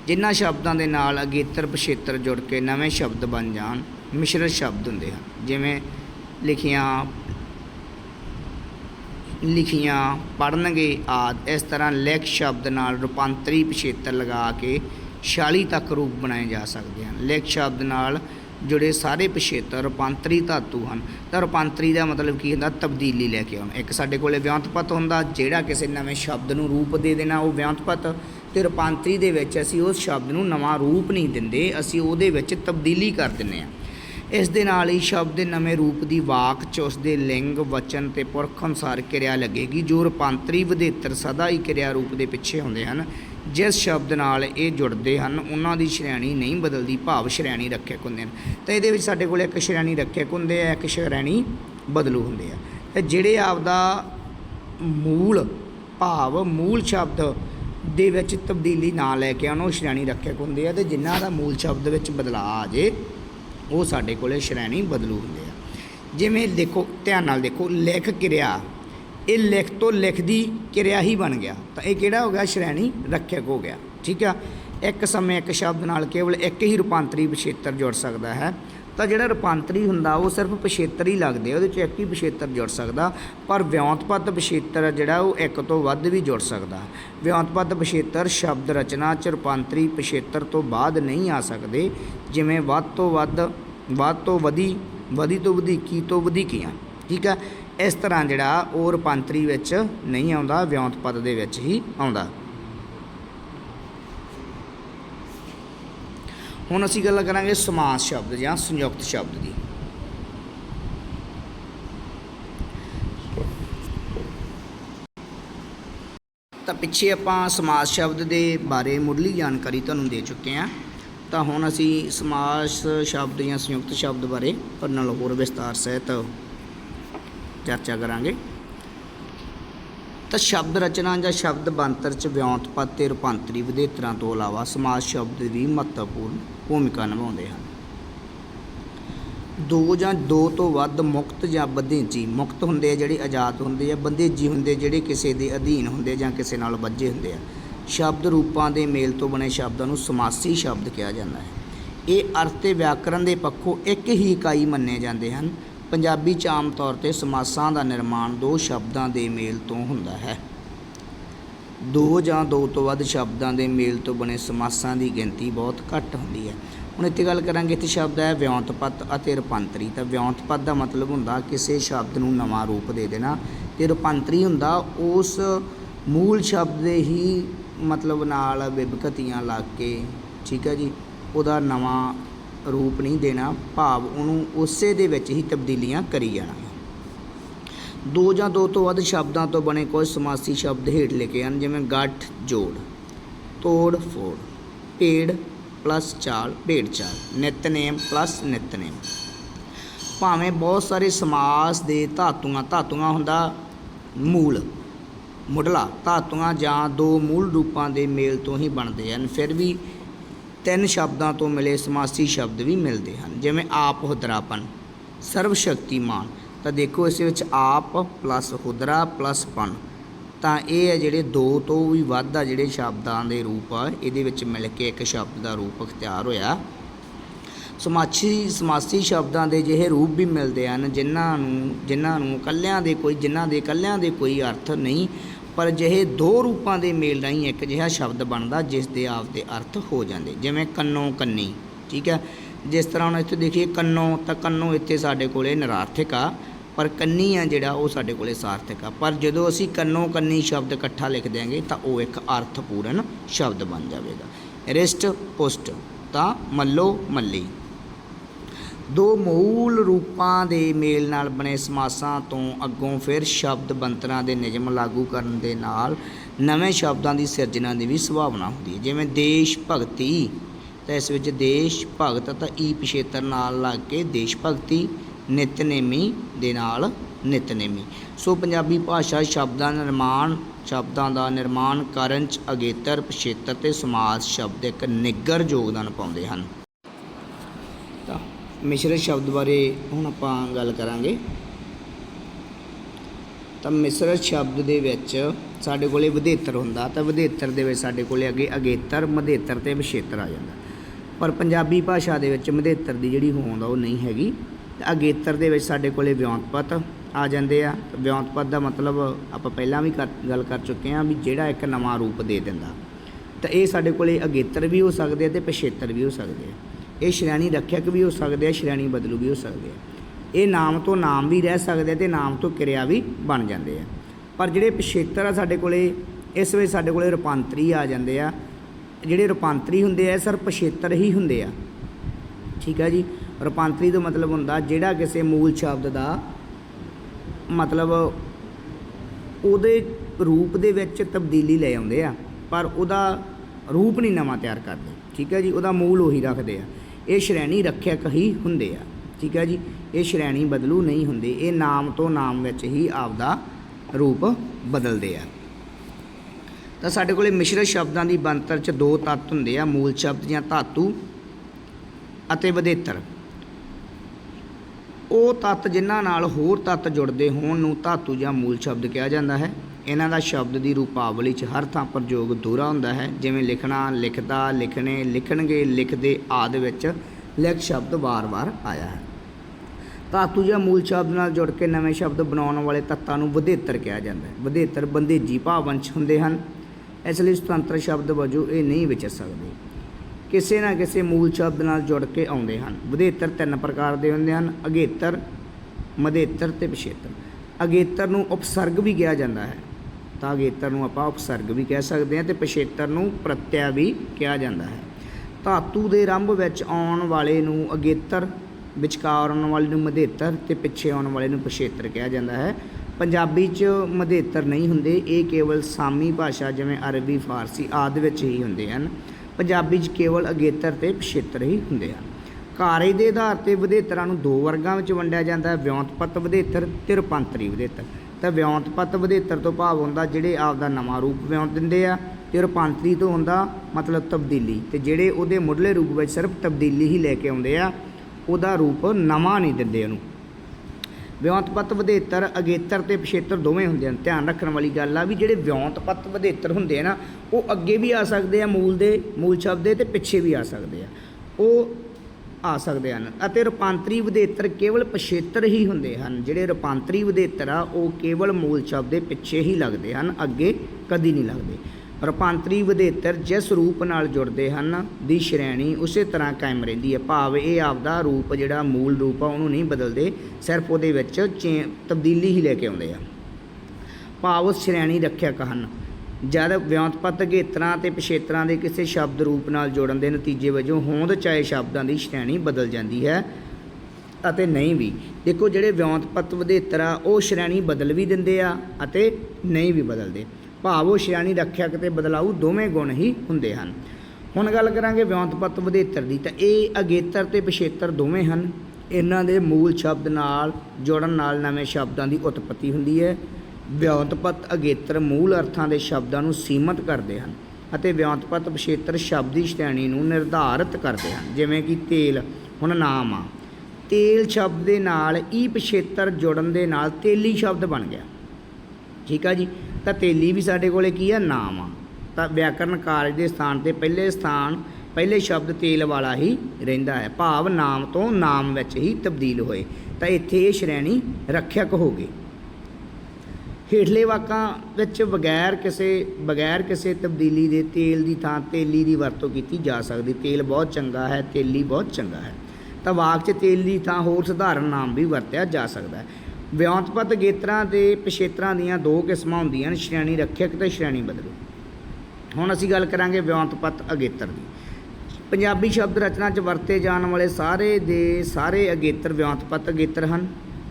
ਜਿਨ੍ਹਾਂ ਸ਼ਬਦਾਂ ਦੇ ਨਾਲ ਅਗੇਤਰ ਪਛੇਤਰ ਜੁੜ ਕੇ ਨਵੇਂ ਸ਼ਬਦ ਬਣ ਜਾਣ ਮਿਸ਼ਰਤ ਸ਼ਬਦ ਹੁੰਦੇ ਹਨ। ਜਿਵੇਂ ਲਿਖੀਆਂ ਲਿਖੀਆਂ ਪੜਨਗੇ ਆਦ, ਇਸ ਤਰ੍ਹਾਂ ਲਿਖ ਸ਼ਬਦ ਨਾਲ ਰੂਪਾਂਤਰੀ ਪਿਛੇਤਰ ਲਗਾ ਕੇ 46 ਤੱਕ ਰੂਪ ਬਣਾਏ ਜਾ ਸਕਦੇ ਹਨ। ਲੇਖ ਸ਼ਬਦ ਨਾਲ ਜੁੜੇ ਸਾਰੇ ਪਿਛੇਤਰ ਰੂਪਾਂਤਰੀ ਧਾਤੂ ਹਨ। ਤਾਂ ਰੂਪਾਂਤਰੀ ਦਾ ਮਤਲਬ ਕੀ ਹੁੰਦਾ? ਤਬਦੀਲੀ ਲੈ ਕੇ ਆਉਣਾ। ਇੱਕ ਸਾਡੇ ਕੋਲੇ ਵਿਅੰਤਪਤ ਹੁੰਦਾ, ਜਿਹੜਾ ਕਿਸੇ ਨਵੇਂ ਸ਼ਬਦ ਨੂੰ ਰੂਪ ਦੇ ਦੇਣਾ, ਉਹ ਵਿਅੰਤਪਤ ਤੇ ਰੂਪਾਂਤਰੀ ਦੇ ਵਿੱਚ ਅਸੀਂ ਉਸ ਸ਼ਬਦ ਨੂੰ ਨਵਾਂ ਰੂਪ ਨਹੀਂ ਦਿੰਦੇ, ਅਸੀਂ ਉਹਦੇ ਵਿੱਚ ਤਬਦੀਲੀ ਕਰ ਦਿੰਦੇ ਹਾਂ। ਇਸ ਦੇ ਨਾਲ ਹੀ ਸ਼ਬਦ ਦੇ ਨਵੇਂ ਰੂਪ ਦੀ ਵਾਕ ਚ ਉਸ ਦੇ ਲਿੰਗ, ਵਚਨ ਤੇ ਪੁਰਖ ਅਨੁਸਾਰ ਕਿਰਿਆ ਲੱਗੇਗੀ, ਜੋ ਰੂਪਾਂਤਰੀ ਵਿਦੇਤਰ ਸਦਾ ਹੀ ਕਿਰਿਆ ਰੂਪ ਦੇ ਪਿੱਛੇ ਹੁੰਦੇ ਹਨ। ਜਿਸ ਸ਼ਬਦ ਨਾਲ ਇਹ ਜੁੜਦੇ ਹਨ, ਉਹਨਾਂ ਦੀ ਸ਼੍ਰੇਣੀ ਨਹੀਂ ਬਦਲਦੀ, ਭਾਵ ਸ਼੍ਰੇਣੀ ਰੱਖਿਅਕ ਹੁੰਦੇ ਹਨ। ਤਾਂ ਇਹਦੇ ਵਿੱਚ ਸਾਡੇ ਕੋਲ ਇੱਕ ਸ਼੍ਰੇਣੀ ਰੱਖਿਅਕ ਹੁੰਦੇ ਆ, ਇੱਕ ਸ਼੍ਰੇਣੀ ਬਦਲੂ ਹੁੰਦੇ ਆ। ਤੇ ਜਿਹੜੇ ਆਪਦਾ ਮੂਲ ਭਾਵ, ਮੂਲ ਸ਼ਬਦ ਦੇ ਵਿੱਚ ਤਬਦੀਲੀ ਨਾ ਲੈ ਕੇ ਆਉਣ, ਉਹ ਸ਼੍ਰੇਣੀ ਰੱਖਿਅਕ ਹੁੰਦੇ ਆ ਤੇ ਜਿਨ੍ਹਾਂ ਦਾ ਮੂਲ ਸ਼ਬਦ ਵਿੱਚ ਬਦਲਾਅ ਆ ਜੇ ਉਹ ਸਾਡੇ ਕੋਲੇ ਸ਼੍ਰੇਣੀ ਬਦਲੂ ਹੁੰਦੇ ਆ। ਜਿਵੇਂ ਦੇਖੋ, ਧਿਆਨ ਨਾਲ ਦੇਖੋ, ਲਿਖ ਕਿਰਿਆ। ਇਹ ਲਿਖ ਤੋਂ ਲਿਖਦੀ ਕਿਰਿਆ ਹੀ ਬਣ ਗਿਆ। ਤਾਂ ਇਹ ਕਿਹੜਾ ਹੋ ਗਿਆ? ਸ਼੍ਰੇਣੀ ਰੱਖਿਅਕ ਹੋ ਗਿਆ। ਠੀਕ ਆ? ਇੱਕ ਸਮੇਂ ਇੱਕ ਸ਼ਬਦ ਨਾਲ ਕੇਵਲ ਇੱਕ ਹੀ ਰੂਪਾਂਤਰੀ ਪਿਛੇਤਰ ਜੁੜ ਸਕਦਾ ਹੈ। ਤਾਂ ਜਿਹੜਾ ਰੂਪਾਂਤਰੀ ਹੁੰਦਾ ਉਹ ਸਿਰਫ ਪਿਛੇਤਰ ਹੀ ਲੱਗਦੇ ਆ, ਉਹਦੇ ਚ ਇੱਕ ਹੀ ਪਿਛੇਤਰ ਜੁੜ ਸਕਦਾ ਪਰ ਵਿਉਂਤਪਦ ਪਿਛੇਤਰ ਜਿਹੜਾ ਉਹ ਇੱਕ ਤੋਂ ਵੱਧ ਵੀ ਜੁੜ ਸਕਦਾ। ਵਿਉਂਤਪਦ ਪਿਛੇਤਰ ਸ਼ਬਦ ਰਚਨਾ ਚ ਰੂਪਾਂਤਰੀ ਪਛੇਤਰ ਤੋਂ ਬਾਅਦ ਨਹੀਂ ਆ ਸਕਦੇ ਜਿਵੇਂ ਵੱਧ ਤੋਂ ਵੱਧ ਵੱਧ ਤੋਂ ਵਧੀ ਵਧੀ ਤੋਂ ਵਧੀਕੀ ਤੋਂ ਵਧੀਕੀਆਂ ਠੀਕ ਆ? ਇਸ ਤਰ੍ਹਾਂ ਜਿਹੜਾ ਉਹ ਰੂਪਾਂਤਰੀ ਵਿੱਚ ਨਹੀਂ ਆਉਂਦਾ ਵਿਉਂਤਪਦ ਦੇ ਵਿੱਚ ਹੀ ਆਉਂਦਾ। ਹੁਣ ਅਸੀਂ ਗੱਲ ਕਰਾਂਗੇ ਸਮਾਸ ਸ਼ਬਦ ਜਾਂ ਸੰਯੁਕਤ ਸ਼ਬਦ ਦੀ। ਤਾਂ ਪਿੱਛੇ ਆਪਾਂ ਸਮਾਸ ਸ਼ਬਦ ਦੇ ਬਾਰੇ ਮੁੱਢਲੀ ਜਾਣਕਾਰੀ ਤੁਹਾਨੂੰ ਦੇ ਚੁੱਕੇ ਹਾਂ। ਤਾਂ ਹੁਣ ਅਸੀਂ ਸਮਾਸ ਸ਼ਬਦ ਜਾਂ ਸੰਯੁਕਤ ਸ਼ਬਦ ਬਾਰੇ ਪਰ ਨਾਲ ਹੋਰ ਵਿਸਤਾਰ ਸਹਿਤ ਚਰਚਾ ਕਰਾਂਗੇ। ਤਾਂ ਸ਼ਬਦ ਰਚਨਾ ਜਾਂ ਸ਼ਬਦ ਬਣਤਰ ਚ ਵਿਉਂਤਪਤ ਤੇ ਰੂਪਾਂਤਰੀ ਵਿਧੇਤਰਾਂ ਤੋਂ ਇਲਾਵਾ ਸਮਾਜ ਸ਼ਬਦ ਵੀ ਮਹੱਤਵਪੂਰਨ ਭੂਮਿਕਾ ਨਿਭਾਉਂਦੇ ਹਨ। ਦੋ ਜਾਂ ਦੋ ਤੋਂ ਵੱਧ ਮੁਕਤ ਜਾਂ ਬੰਦੇਜੀ ਮੁਕਤ ਹੁੰਦੇ ਆ ਜਿਹੜੇ ਆਜ਼ਾਦ ਹੁੰਦੇ ਆ ਬੰਦੇਜੀ ਹੁੰਦੇ ਜਿਹੜੇ ਕਿਸੇ ਦੇ ਅਧੀਨ ਹੁੰਦੇ ਜਾਂ ਕਿਸੇ ਨਾਲ ਵੱਜੇ ਹੁੰਦੇ ਆ। ਸ਼ਬਦ ਰੂਪਾਂ ਦੇ ਮੇਲ ਤੋਂ ਬਣੇ ਸ਼ਬਦਾਂ ਨੂੰ ਸਮਾਸੀ ਸ਼ਬਦ ਕਿਹਾ ਜਾਂਦਾ ਹੈ। ਇਹ ਅਰਥ ਤੇ ਵਿਆਕਰਣ ਦੇ ਪੱਖੋਂ ਇੱਕ ਹੀ ਇਕਾਈ ਮੰਨੇ ਜਾਂਦੇ ਹਨ। ਪੰਜਾਬੀ ਚ ਆਮ ਤੌਰ ਤੇ ਸਮਾਸਾਂ ਦਾ ਨਿਰਮਾਣ ਦੋ ਸ਼ਬਦਾਂ ਦੇ ਮੇਲ ਤੋਂ ਹੁੰਦਾ ਹੈ। ਦੋ ਜਾਂ ਦੋ ਤੋਂ ਵੱਧ ਸ਼ਬਦਾਂ ਦੇ ਮੇਲ ਤੋਂ ਬਣੇ ਸਮਾਸਾਂ ਦੀ ਗਿਣਤੀ ਬਹੁਤ ਘੱਟ ਹੁੰਦੀ ਹੈ। ਹੁਣ ਇੱਥੇ ਗੱਲ ਕਰਾਂਗੇ ਇੱਥੇ ਸ਼ਬਦ ਹੈ ਵਿਉਂਤਪਤ ਅਤੇ ਰੂਪਾਂਤਰੀ। ਤਾਂ ਵਿਉਂਤਪਤ ਦਾ ਮਤਲਬ ਹੁੰਦਾ ਕਿਸੇ ਸ਼ਬਦ ਨੂੰ ਨਵਾਂ ਰੂਪ ਦੇ ਦੇਣਾ ਤੇ ਰੂਪਾਂਤਰੀ ਹੁੰਦਾ ਉਸ ਮੂਲ ਸ਼ਬਦ ਦੇ ਹੀ ਮਤਲਬ ਨਾਲ ਵਿਭਕਤੀਆਂ ਲਾ ਕੇ, ਠੀਕ ਹੈ ਜੀ, ਉਹਦਾ ਨਵਾਂ ਰੂਪ ਨਹੀਂ ਦੇਣਾ, ਭਾਵ ਉਹਨੂੰ ਉਸੇ ਦੇ ਵਿੱਚ ਹੀ ਤਬਦੀਲੀਆਂ ਕਰੀ ਜਾਣਾ। ਦੋ ਜਾਂ ਦੋ ਤੋਂ ਵੱਧ ਸ਼ਬਦਾਂ ਤੋਂ ਬਣੇ ਕੁਝ ਸਮਾਸੀ ਸ਼ਬਦ ਹੇਠ ਲਿਖੇ ਹਨ, ਜਿਵੇਂ ਗੱਠ, ਜੋੜ, ਤੋੜ, ਫੋੜ, ਭੇੜ ਪਲੱਸ ਚਾਲ, ਭੇੜ ਚਾਲ, ਨਿਤਨੇਮ ਪਲੱਸ ਨਿਤਨੇਮ। ਭਾਵੇਂ ਬਹੁਤ ਸਾਰੇ ਸਮਾਸ ਦੇ ਧਾਤੂਆਂ ਧਾਤੂਆਂ ਹੁੰਦਾ ਮੂਲ, ਮੁੱਢਲਾ ਧਾਤੂਆਂ ਜਾਂ ਦੋ ਮੂਲ ਰੂਪਾਂ ਦੇ ਮੇਲ ਤੋਂ ਹੀ ਬਣਦੇ ਹਨ, ਫਿਰ ਵੀ ਤਿੰਨ ਸ਼ਬਦਾਂ ਤੋਂ ਮਿਲੇ ਸਮਾਸੀ ਸ਼ਬਦ ਵੀ ਮਿਲਦੇ ਹਨ, ਜਿਵੇਂ ਆਪ ਹੁਦਰਾਪਨ ਸਰਵ ਸ਼ਕਤੀਮਾਨ ਤਾਂ ਦੇਖੋ ਇਸ ਵਿੱਚ ਆਪ ਪਲੱਸ ਹੁਦਰਾ ਪਲੱਸ ਪਨ। ਤਾਂ ਇਹ ਹੈ ਜਿਹੜੇ ਦੋ ਤੋਂ ਵੀ ਵੱਧ ਆ ਜਿਹੜੇ ਸ਼ਬਦਾਂ ਦੇ ਰੂਪ ਆ, ਇਹਦੇ ਵਿੱਚ ਮਿਲ ਕੇ ਇੱਕ ਸ਼ਬਦ ਦਾ ਰੂਪ ਅਖਤਿਆਰ ਹੋਇਆ। ਸਮਾਸੀ ਸਮਾਸੀ ਸ਼ਬਦਾਂ ਦੇ ਜਿਹੇ ਰੂਪ ਵੀ ਮਿਲਦੇ ਹਨ, ਜਿਨ੍ਹਾਂ ਨੂੰ ਜਿਨ੍ਹਾਂ ਨੂੰ ਕੱਲਿਆਂ ਦੇ ਕੋਈ, ਜਿਨ੍ਹਾਂ ਦੇ ਕੱਲਿਆਂ ਦੇ ਕੋਈ ਅਰਥ ਨਹੀਂ ਪਰ ਜਿਹੇ ਦੋ ਰੂਪਾਂ ਦੇ ਮੇਲ ਰਾਹੀਂ ਇੱਕ ਜਿਹਾ ਸ਼ਬਦ ਬਣਦਾ ਜਿਸ ਦੇ ਆਪ ਦੇ ਅਰਥ ਹੋ ਜਾਂਦੇ। ਜਿਵੇਂ ਕੰਨੋ ਕੰਨੀ, ਠੀਕ ਹੈ? ਜਿਸ ਤਰ੍ਹਾਂ ਹੁਣ ਇੱਥੇ ਦੇਖੀਏ ਕੰਨੋ, ਤਾਂ ਕੰਨੋ ਇੱਥੇ ਸਾਡੇ ਕੋਲੇ ਨਿਰਾਰਥਕ ਆ, ਪਰ ਕੰਨੀ ਆ ਜਿਹੜਾ ਉਹ ਸਾਡੇ ਕੋਲੇ ਸਾਰਥਕ ਆ। ਪਰ ਜਦੋਂ ਅਸੀਂ ਕੰਨੋ ਕੰਨੀ ਸ਼ਬਦ ਇਕੱਠਾ ਲਿਖ ਦਿਆਂਗੇ, ਤਾਂ ਉਹ ਇੱਕ ਅਰਥਪੂਰਨ ਸ਼ਬਦ ਬਣ ਜਾਵੇਗਾ। ਰਿਸ਼ਟ ਪੁਸ਼ਟ ਤਾਂ ਮੱਲੋ ਮੱਲੀ। ਦੋ ਮੂਲ ਰੂਪਾਂ ਦੇ ਮੇਲ ਨਾਲ ਬਣੇ ਸਮਾਸਾਂ ਤੋਂ ਅੱਗੋਂ ਫਿਰ ਸ਼ਬਦ ਬਣਤਰਾਂ ਦੇ ਨਿਯਮ ਲਾਗੂ ਕਰਨ ਦੇ ਨਾਲ ਨਵੇਂ ਸ਼ਬਦਾਂ ਦੀ ਸਿਰਜਣਾ ਦੀ ਵੀ ਸੰਭਾਵਨਾ ਹੁੰਦੀ ਹੈ। ਜਿਵੇਂ ਦੇਸ਼ ਭਗਤੀ, ਤਾਂ ਇਸ ਵਿੱਚ ਦੇਸ਼ ਭਗਤ ਤਾਂ ਈ ਪਿਛੇਤਰ ਨਾਲ ਲੱਗ ਕੇ ਦੇਸ਼ ਭਗਤੀ, ਨਿਤਨੇਮੀ ਦੇ ਨਾਲ ਨਿਤਨੇਮੀ। ਸੋ ਪੰਜਾਬੀ ਭਾਸ਼ਾ ਸ਼ਬਦਾਂ ਨਿਰਮਾਣ, ਸ਼ਬਦਾਂ ਦਾ ਨਿਰਮਾਣ ਕਰਨ ਚ ਅਗੇਤਰ ਪਿਛੇਤਰ ਤੇ ਸਮਾਸ ਸ਼ਬਦ ਇੱਕ ਨਿੱਗਰ ਯੋਗਦਾਨ ਪਾਉਂਦੇ ਹਨ। ਮਿਸ਼ਰਤ ਸ਼ਬਦ ਬਾਰੇ ਹੁਣ ਆਪਾਂ ਗੱਲ ਕਰਾਂਗੇ। ਤਾਂ ਮਿਸ਼ਰਤ ਸ਼ਬਦ ਦੇ ਵਿੱਚ ਸਾਡੇ ਕੋਲੇ ਵਧੇਤਰ ਹੁੰਦਾ, ਤਾਂ ਵਧੇਤਰ ਦੇ ਵਿੱਚ ਸਾਡੇ ਕੋਲੇ ਅੱਗੇ ਅਗੇਤਰ, ਮਧੇਤਰ ਤੇ ਵਿਸ਼ੇਤਰ ਆ ਜਾਂਦਾ। ਪਰ ਪੰਜਾਬੀ ਭਾਸ਼ਾ ਦੇ ਵਿੱਚ ਮਧੇਤਰ ਦੀ ਜਿਹੜੀ ਹੋਂਦ ਆ ਉਹ ਨਹੀਂ ਹੈਗੀ। ਤੇ ਅਗੇਤਰ ਦੇ ਵਿੱਚ ਸਾਡੇ ਕੋਲੇ ਵਿਉਂਤਪਤ ਆ ਜਾਂਦੇ ਆ। ਵਿਉਂਤਪਤ ਦਾ ਮਤਲਬ ਆਪਾਂ ਪਹਿਲਾਂ ਵੀ ਕਰ- ਗੱਲ ਕਰ ਚੁੱਕੇ ਹਾਂ ਵੀ ਜਿਹੜਾ ਇੱਕ ਨਵਾਂ ਰੂਪ ਦੇ ਦਿੰਦਾ। ਤਾਂ ਇਹ ਸਾਡੇ ਕੋਲੇ ਅਗੇਤਰ ਵੀ ਹੋ ਸਕਦੇ ਆ ਤੇ ਪਿਛੇਤਰ ਵੀ ਹੋ ਸਕਦੇ ਆ। ਇਹ ਸ਼੍ਰੇਣੀ ਰੱਖਿਅਕ ਵੀ ਹੋ ਸਕਦੇ ਆ, ਸ਼੍ਰੇਣੀ ਬਦਲੂ ਵੀ ਹੋ ਸਕਦੇ ਆ। ਇਹ ਨਾਮ ਤੋਂ ਨਾਮ ਵੀ ਰਹਿ ਸਕਦੇ ਆ ਤੇ ਨਾਮ ਤੋਂ ਕਿਰਿਆ ਵੀ ਬਣ ਜਾਂਦੇ ਆ। ਪਰ ਜਿਹੜੇ ਪਿਛੇਤਰ ਆ ਸਾਡੇ ਕੋਲੇ, ਇਸ ਵਿੱਚ ਸਾਡੇ ਕੋਲੇ ਰੂਪਾਂਤਰੀ ਆ ਜਾਂਦੇ ਆ। ਜਿਹੜੇ ਰੂਪਾਂਤਰੀ ਹੁੰਦੇ ਆ ਸਰ ਪਛੇਤਰ ਹੀ ਹੁੰਦੇ ਆ। ਠੀਕ ਆ ਜੀ? ਰੂਪਾਂਤਰੀ ਦਾ ਮਤਲਬ ਹੁੰਦਾ ਜਿਹੜਾ ਕਿਸੇ ਮੂਲ ਸ਼ਬਦ ਦਾ ਮਤਲਬ ਉਹਦੇ ਰੂਪ ਦੇ ਵਿੱਚ ਤਬਦੀਲੀ ਲੈ ਆਉਂਦੇ ਆ, ਪਰ ਉਹਦਾ ਰੂਪ ਨਹੀਂ ਨਵਾਂ ਤਿਆਰ ਕਰਦੇ। ਠੀਕ ਹੈ ਜੀ? ਉਹਦਾ ਮੂਲ ਉਹੀ ਰੱਖਦੇ ਆ। ਇਹ ਸ਼੍ਰੇਣੀ ਰੱਖਿਅਕ ਹੀ ਹੁੰਦੇ ਆ। ਠੀਕ ਹੈ ਜੀ? ਇਹ ਸ਼੍ਰੇਣੀ ਬਦਲੂ ਨਹੀਂ ਹੁੰਦੇ। ਇਹ ਨਾਮ ਤੋਂ ਨਾਮ ਵਿੱਚ ਹੀ ਆਪਦਾ ਰੂਪ ਬਦਲਦੇ ਆ। ਤਾਂ ਸਾਡੇ ਕੋਲੇ ਮਿਸ਼ਰਤ ਸ਼ਬਦਾਂ ਦੀ ਬਣਤਰ 'ਚ ਦੋ ਤੱਤ ਹੁੰਦੇ ਆ। ਮੂਲ ਸ਼ਬਦ ਜਾਂ ਧਾਤੂ ਅਤੇ ਵਧੇਤਰ। ਉਹ ਤੱਤ ਜਿਨ੍ਹਾਂ ਨਾਲ ਹੋਰ ਤੱਤ ਜੁੜਦੇ ਹੋਣ ਨੂੰ ਧਾਤੂ ਜਾਂ ਮੂਲ ਸ਼ਬਦ ਕਿਹਾ ਜਾਂਦਾ ਹੈ। ਇਹਨਾਂ ਦਾ ਸ਼ਬਦ ਦੀ ਰੂਪਾਵਲੀ 'ਚ ਹਰ ਥਾਂ ਪ੍ਰਯੋਗ ਦੂਰਾ ਹੁੰਦਾ ਹੈ, ਜਿਵੇਂ ਲਿਖਣਾ, ਲਿਖਦਾ, ਲਿਖਣੇ, ਲਿਖਣਗੇ, ਲਿਖਦੇ ਆਦਿ ਵਿੱਚ ਲਿਖ ਸ਼ਬਦ ਵਾਰ-ਵਾਰ ਆਇਆ ਹੈ। ਧਾਤੂ ਜਾਂ ਮੂਲ ਸ਼ਬਦ ਨਾਲ ਜੁੜ ਕੇ ਨਵੇਂ ਸ਼ਬਦ ਬਣਾਉਣ ਵਾਲੇ ਤੱਤਾਂ ਨੂੰ ਵਧੇਤਰ ਕਿਹਾ ਜਾਂਦਾ ਹੈ। ਵਧੇਤਰ ਬੰਦੇਜੀ ਭਾਵੰਸ਼ ਹੁੰਦੇ ਹਨ। ਇਸ ਲਈ ਸੁਤੰਤਰ ਸ਼ਬਦ ਵਜੋਂ ਇਹ ਨਹੀਂ ਵਿਚਰ ਸਕਦੇ। ਕਿਸੇ ਨਾ ਕਿਸੇ ਮੂਲ ਸ਼ਬਦ ਨਾਲ ਜੁੜ ਕੇ ਆਉਂਦੇ ਹਨ। ਵਧੇਤਰ ਤਿੰਨ ਪ੍ਰਕਾਰ ਦੇ ਹੁੰਦੇ ਹਨ। ਅਗੇਤਰ, ਮਧੇਤਰ ਤੇ ਪਿਛੇਤਰ। ਅਗੇਤਰ ਨੂੰ ਉਪਸਰਗ ਵੀ ਕਿਹਾ ਜਾਂਦਾ ਹੈ। ਤਾਂ ਅਗੇਤਰ ਨੂੰ ਆਪਾਂ ਉਪਸਰਗ ਵੀ ਕਹਿ ਸਕਦੇ ਹਾਂ ਤੇ ਪਿਛੇਤਰ ਨੂੰ ਪ੍ਰਤਿਆ ਵੀ ਕਿਹਾ ਜਾਂਦਾ ਹੈ। ਧਾਤੂ ਦੇ ਰੰਭ ਵਿੱਚ ਆਉਣ ਵਾਲੇ ਨੂੰ ਅਗੇਤਰ, ਵਿਚਕਾਰ ਆਉਣ ਵਾਲੇ ਨੂੰ ਮਧੇਤਰ ਤੇ ਪਿੱਛੇ ਆਉਣ ਵਾਲੇ ਨੂੰ ਪਿਛੇਤਰ ਕਿਹਾ ਜਾਂਦਾ ਹੈ। ਪੰਜਾਬੀ 'ਚ ਮਧੇਤਰ ਨਹੀਂ ਹੁੰਦੇ, ਇਹ ਕੇਵਲ ਸਾਮੀ ਭਾਸ਼ਾ ਜਿਵੇਂ ਅਰਬੀ, ਫਾਰਸੀ ਆਦਿ ਵਿੱਚ ਹੀ ਹੁੰਦੇ ਹਨ। ਪੰਜਾਬੀ 'ਚ ਕੇਵਲ ਅਗੇਤਰ ਤੇ ਪਿਛੇਤਰ ਹੀ ਹੁੰਦੇ ਹਨ। ਕਾਰੇ ਦੇ ਆਧਾਰ ਤੇ ਵਧੇਤਰਾਂ ਨੂੰ ਦੋ ਵਰਗਾਂ ਵਿੱਚ ਵੰਡਿਆ ਜਾਂਦਾ ਹੈ, ਵਿਉਂਤਪਤ ਵਧੇਤਰ ਤੇ ਰੂਪਾਂਤਰੀ ਵਧੇਤਰ। ਤਾਂ ਵਿਉਂਤਪਤ ਵਧੇਤਰ ਤੋਂ ਭਾਵ ਹੁੰਦਾ ਜਿਹੜੇ ਆਪ ਦਾ ਨਵਾਂ ਰੂਪ ਵਿਉਂਤ ਦਿੰਦੇ ਆ ਤੇ ਰੂਪਾਂਤਰੀ ਤੋਂ ਹੁੰਦਾ ਮਤਲਬ ਤਬਦੀਲੀ ਤੇ ਜਿਹੜੇ ਉਹਦੇ ਮੁੱਢਲੇ ਰੂਪ ਵਿੱਚ ਸਿਰਫ ਤਬਦੀਲੀ ਹੀ ਲੈ ਕੇ ਆਉਂਦੇ ਆ, ਉਹਦਾ ਰੂਪ ਨਵਾਂ ਨਹੀਂ ਦਿੰਦੇ ਉਹਨੂੰ। ਵਿਉਂਤਪਤ ਵਧੇਤਰ ਅਗੇਤਰ ਤੇ ਪਿਛੇਤਰ ਦੋਵੇਂ ਹੁੰਦੇ ਹਨ। ਧਿਆਨ ਰੱਖਣ ਵਾਲੀ ਗੱਲ ਆ ਵੀ ਜਿਹੜੇ ਵਿਉਂਤ ਪੱਤ ਵਧੇਤਰ ਹੁੰਦੇ ਆ ਨਾ, ਉਹ ਅੱਗੇ ਵੀ ਆ ਸਕਦੇ ਆ ਮੂਲ ਦੇ, ਮੂਲ ਸ਼ਬਦ ਦੇ ਤੇ ਪਿੱਛੇ ਵੀ ਆ ਸਕਦੇ ਆ। ਉਹ ਆ ਸਕਦੇ ਹਨ ਅਤੇ ਰੂਪਾਂਤਰੀ ਵਧੇਤਰ ਕੇਵਲ ਪਿਛੇਤਰ ਹੀ ਹੁੰਦੇ ਹਨ। ਜਿਹੜੇ ਰੂਪਾਂਤਰੀ ਵਧੇਤਰ ਆ, ਉਹ ਕੇਵਲ ਮੂਲ ਸ਼ਬਦ ਦੇ ਪਿੱਛੇ ਹੀ ਲੱਗਦੇ ਹਨ, ਅੱਗੇ ਕਦੀ ਨਹੀਂ ਲੱਗਦੇ। ਰੂਪਾਂਤਰੀ ਵਧੇਤਰ ਜਿਸ ਰੂਪ ਨਾਲ ਜੁੜਦੇ ਹਨ ਦੀ ਸ਼੍ਰੇਣੀ ਉਸੇ ਤਰ੍ਹਾਂ ਕਾਇਮ ਰਹਿੰਦੀ ਹੈ। ਭਾਵ ਇਹ ਆਪਦਾ ਰੂਪ ਜਿਹੜਾ ਮੂਲ ਰੂਪ ਆ, ਉਹਨੂੰ ਨਹੀਂ ਬਦਲਦੇ, ਸਿਰਫ ਉਹਦੇ ਵਿੱਚ ਚੇ, ਤਬਦੀਲੀ ਹੀ ਲੈ ਕੇ ਆਉਂਦੇ ਆ। ਭਾਵ ਸ਼੍ਰੇਣੀ ਰੱਖਿਅਕ ਹਨ। ਜਦ ਵਿਉਂਤਪਤ ਅਗੇਤਰਾਂ ਅਤੇ ਪਿਛੇਤਰਾਂ ਦੇ ਕਿਸੇ ਸ਼ਬਦ ਰੂਪ ਨਾਲ ਜੋੜਨ ਦੇ ਨਤੀਜੇ ਵਜੋਂ ਹੋਂਦ ਚਾਹੇ ਸ਼ਬਦਾਂ ਦੀ ਸ਼੍ਰੇਣੀ ਬਦਲ ਜਾਂਦੀ ਹੈ ਅਤੇ ਨਹੀਂ ਵੀ। ਦੇਖੋ ਜਿਹੜੇ ਵਿਉਂਤਪਤ ਵਧੇਤਰ ਆ, ਉਹ ਸ਼੍ਰੇਣੀ ਬਦਲ ਵੀ ਦਿੰਦੇ ਆ ਅਤੇ ਨਹੀਂ ਵੀ ਬਦਲਦੇ। ਭਾਵ ਉਹ ਸ਼੍ਰੇਣੀ ਰੱਖਿਆ ਤੇ ਬਦਲਾਊ ਦੋਵੇਂ ਗੁਣ ਹੀ ਹੁੰਦੇ ਹਨ। ਹੁਣ ਗੱਲ ਕਰਾਂਗੇ ਵਿਉਂਤਪਤ ਵਧੇਤਰ ਦੀ। ਤਾਂ ਇਹ ਅਗੇਤਰ ਤੇ ਪਿਛੇਤਰ ਦੋਵੇਂ ਹਨ। ਇਹਨਾਂ ਦੇ ਮੂਲ ਸ਼ਬਦ ਨਾਲ ਜੋੜਨ ਨਾਲ ਨਵੇਂ ਸ਼ਬਦਾਂ ਦੀ ਉਤਪਤੀ ਹੁੰਦੀ ਹੈ। ਵਿਉਂਤਪਤ ਅਗੇਤਰ ਮੂਲ ਅਰਥਾਂ ਦੇ ਸ਼ਬਦਾਂ ਨੂੰ ਸੀਮਤ ਕਰਦੇ ਹਨ ਅਤੇ ਵਿਉਂਤਪਤ ਪਿਛੇਤਰ ਸ਼ਬਦੀ ਸ਼੍ਰੇਣੀ ਨੂੰ ਨਿਰਧਾਰਤ ਕਰਦੇ ਹਨ। ਜਿਵੇਂ ਕਿ ਤੇਲ, ਹੁਣ ਨਾਮ ਆ। ਤੇਲ ਸ਼ਬਦ ਦੇ ਨਾਲ ਈ ਪਿਛੇਤਰ ਜੁੜਨ ਦੇ ਨਾਲ ਤੇਲੀ ਸ਼ਬਦ ਬਣ ਗਿਆ। ਠੀਕ ਆ ਜੀ? ਤਾਂ ਤੇਲੀ ਵੀ ਸਾਡੇ ਕੋਲੇ ਕੀ ਆ? ਨਾਮ ਆ। ਤਾਂ ਵਿਆਕਰਨ ਕਾਰਜ ਦੇ ਸਥਾਨ ਤੇ ਪਹਿਲੇ ਸਥਾਨ, ਪਹਿਲੇ ਸ਼ਬਦ ਤੇਲ ਵਾਲਾ ਹੀ ਰਹਿੰਦਾ ਹੈ। ਭਾਵ ਨਾਮ ਤੋਂ ਨਾਮ ਵਿੱਚ ਹੀ ਤਬਦੀਲ ਹੋਏ। ਤਾਂ ਇੱਥੇ ਇਹ ਸ਼੍ਰੇਣੀ ਰੱਖਿਅਕ ਹੋ ਗਈ। ਹੇਠਲੇ ਵਾਕਾਂ ਵਿੱਚ ਬਗੈਰ ਕਿਸੇ ਬਗੈਰ ਕਿਸੇ ਤਬਦੀਲੀ ਦੇ ਤੇਲ ਦੀ ਥਾਂ ਤੇਲੀ ਦੀ ਵਰਤੋਂ ਕੀਤੀ ਜਾ ਸਕਦੀ। ਤੇਲ ਬਹੁਤ ਚੰਗਾ ਹੈ, ਤੇਲੀ ਬਹੁਤ ਚੰਗਾ ਹੈ। ਤਾਂ ਵਾਕ 'ਚ ਤੇਲ ਦੀ ਥਾਂ ਹੋਰ ਸਧਾਰਨ ਨਾਮ ਵੀ ਵਰਤਿਆ ਜਾ ਸਕਦਾ ਹੈ। ਵਿਉਂਤਪਤ ਗੇਤਰਾਂ ਤੇ ਪਿਛੇਤਰਾਂ ਦੀਆਂ ਦੋ ਕਿਸਮਾਂ ਹੁੰਦੀਆਂ ਨੇ ਸ਼੍ਰੇਣੀ ਰੱਖਿਅਕ ਤੇ ਸ਼੍ਰੇਣੀ ਬਦਲੂ। ਹੁਣ ਅਸੀਂ ਗੱਲ ਕਰਾਂਗੇ ਵਿਉਂਤਪਤ ਅਗੇਤਰ ਦੀ। ਪੰਜਾਬੀ ਸ਼ਬਦ ਰਚਨਾ 'ਚ ਵਰਤੇ ਜਾਣ ਵਾਲੇ ਸਾਰੇ ਦੇ ਸਾਰੇ ਅਗੇਤਰ ਵਿਉਂਤਪਤ ਅਗੇਤਰ ਹਨ।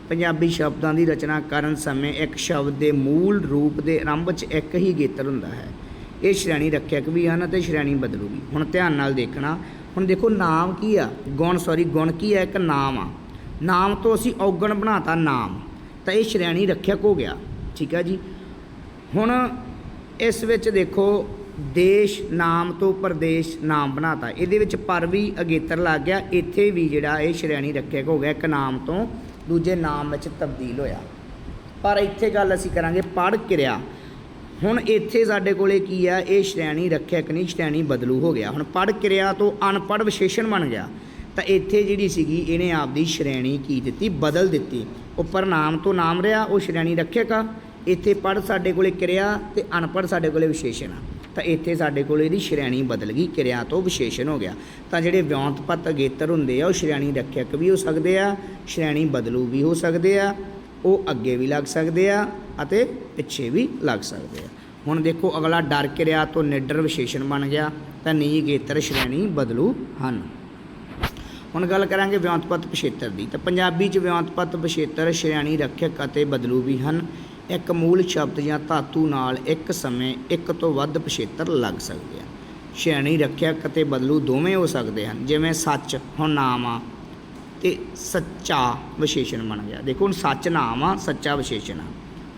ਪੰਜਾਬੀ ਸ਼ਬਦਾਂ ਦੀ ਰਚਨਾ ਕਰਨ ਸਮੇਂ ਇੱਕ ਸ਼ਬਦ ਦੇ ਮੂਲ ਰੂਪ ਦੇ ਆਰੰਭ 'ਚ ਇੱਕ ਹੀ ਅਗੇਤਰ ਹੁੰਦਾ ਹੈ। ਇਹ ਸ਼੍ਰੇਣੀ ਰੱਖਿਅਕ ਵੀ ਹਨ ਅਤੇ ਸ਼੍ਰੇਣੀ ਬਦਲੂਗੀ ਹੁਣ ਧਿਆਨ ਨਾਲ ਦੇਖਣਾ। ਹੁਣ ਦੇਖੋ ਨਾਮ ਕੀ ਆ? ਗੁਣ ਸੌਰੀ ਗੁਣ ਕੀ ਆ? ਇੱਕ ਨਾਮ ਆ। ਨਾਮ ਤੋਂ ਅਸੀਂ ਔਗਣ ਬਣਾਤਾ ਨਾਮ। ਤਾਂ ਇਹ ਸ਼੍ਰੇਣੀ ਰੱਖਿਅਕ ਹੋ ਗਿਆ। ਠੀਕ ਆ ਜੀ? ਹੁਣ ਇਸ ਵਿੱਚ ਦੇਖੋ, ਦੇਸ਼ ਨਾਮ ਤੋਂ ਪ੍ਰਦੇਸ਼ ਨਾਮ ਬਣਾਤਾ। ਇਹਦੇ ਵਿੱਚ ਪਰ ਵੀ ਅਗੇਤਰ ਲੱਗ ਗਿਆ। ਇੱਥੇ ਵੀ ਜਿਹੜਾ ਇਹ ਸ਼੍ਰੇਣੀ ਰੱਖਿਅਕ ਹੋ ਗਿਆ ਇੱਕ ਨਾਮ ਤੋਂ। ਦੂਜੇ ਨਾਮ ਵਿੱਚ ਤਬਦੀਲ ਹੋਇਆ। ਪਰ ਇੱਥੇ ਗੱਲ ਅਸੀਂ ਕਰਾਂਗੇ ਪੜ ਕਿਰਿਆ। ਹੁਣ ਇੱਥੇ ਸਾਡੇ ਕੋਲੇ ਕੀ ਆ? ਇਹ ਸ਼੍ਰੇਣੀ ਰੱਖਿਅਕ ਨਹੀਂ? ਸ਼੍ਰੇਣੀ ਬਦਲੂ ਹੋ ਗਿਆ। ਹੁਣ ਪੜ ਕਿਰਿਆ ਤੋਂ ਅਨਪੜ ਵਿਸ਼ੇਸ਼ਣ ਬਣ ਗਿਆ। ਤਾਂ ਇੱਥੇ ਜਿਹੜੀ ਸੀਗੀ, ਇਹਨੇ ਆਪਦੀ ਸ਼੍ਰੇਣੀ ਕੀ ਦਿੱਤੀ? ਬਦਲ ਦਿੱਤੀ। ਉੱਪਰ ਨਾਮ ਤੋਂ ਨਾਮ ਰਿਹਾ, ਉਹ ਸ਼੍ਰੇਣੀ ਰੱਖਿਅਕ ਆ ਇੱਥੇ ਪੜ ਸਾਡੇ ਕੋਲੇ ਕਿਰਿਆ ਤੇ ਅਨਪੜ ਸਾਡੇ ਕੋਲੇ ਵਿਸ਼ੇਸ਼ਣ ਆ। ਤਾਂ ਇੱਥੇ ਸਾਡੇ ਕੋਲ ਇਹਦੀ ਸ਼੍ਰੇਣੀ ਬਦਲ ਗਈ, ਕਿਰਿਆ ਤੋਂ ਵਿਸ਼ੇਸ਼ਣ ਹੋ ਗਿਆ। ਤਾਂ ਜਿਹੜੇ ਵਿਉਂਤਪਤ ਅਗੇਤਰ ਹੁੰਦੇ ਆ, ਉਹ ਸ਼੍ਰੇਣੀ ਰੱਖਿਅਕ ਵੀ ਹੋ ਸਕਦੇ ਆ, ਸ਼੍ਰੇਣੀ ਬਦਲੂ ਵੀ ਹੋ ਸਕਦੇ ਆ, ਉਹ ਅੱਗੇ ਵੀ ਲੱਗ ਸਕਦੇ ਆ ਅਤੇ ਪਿੱਛੇ ਵੀ ਲੱਗ ਸਕਦੇ ਆ। ਹੁਣ ਦੇਖੋ, ਅਗਲਾ ਡਰ ਕਿਰਿਆ ਤੋਂ ਨਿਡਰ ਵਿਸ਼ੇਸ਼ਣ ਬਣ ਗਿਆ, ਤਾਂ ਨੀ ਅਗੇਤਰ ਸ਼੍ਰੇਣੀ ਬਦਲੂ ਹਨ। ਹੁਣ ਗੱਲ ਕਰਾਂਗੇ ਵਿਉਂਤਪਤ ਪਿਛੇਤਰ ਦੀ। ਤਾਂ ਪੰਜਾਬੀ 'ਚ ਵਿਉਂਤਪਤ ਪਿਛੇਤਰ, ਸ਼੍ਰੇਣੀ ਰੱਖਿਅਕ ਅਤੇ ਬਦਲੂ ਵੀ ਹਨ। ਇੱਕ ਮੂਲ ਸ਼ਬਦ ਜਾਂ ਧਾਤੂ ਨਾਲ ਇੱਕ ਸਮੇਂ ਇੱਕ ਤੋਂ ਵੱਧ ਪਿਛੇਤਰ ਲੱਗ ਸਕਦੇ ਆ ਸ਼੍ਰੇਣੀ ਰੱਖਿਅਕ ਅਤੇ ਬਦਲੂ ਦੋਵੇਂ ਹੋ ਸਕਦੇ ਹਨ, ਜਿਵੇਂ ਸੱਚ, ਹੁਣ ਨਾਮ ਆ, ਤੇ ਸੱਚਾ ਵਿਸ਼ੇਸ਼ਣ ਬਣ ਗਿਆ। ਦੇਖੋ, ਹੁਣ ਸੱਚ ਨਾਮ ਆ, ਸੱਚਾ ਵਿਸ਼ੇਸ਼ਣ ਆ।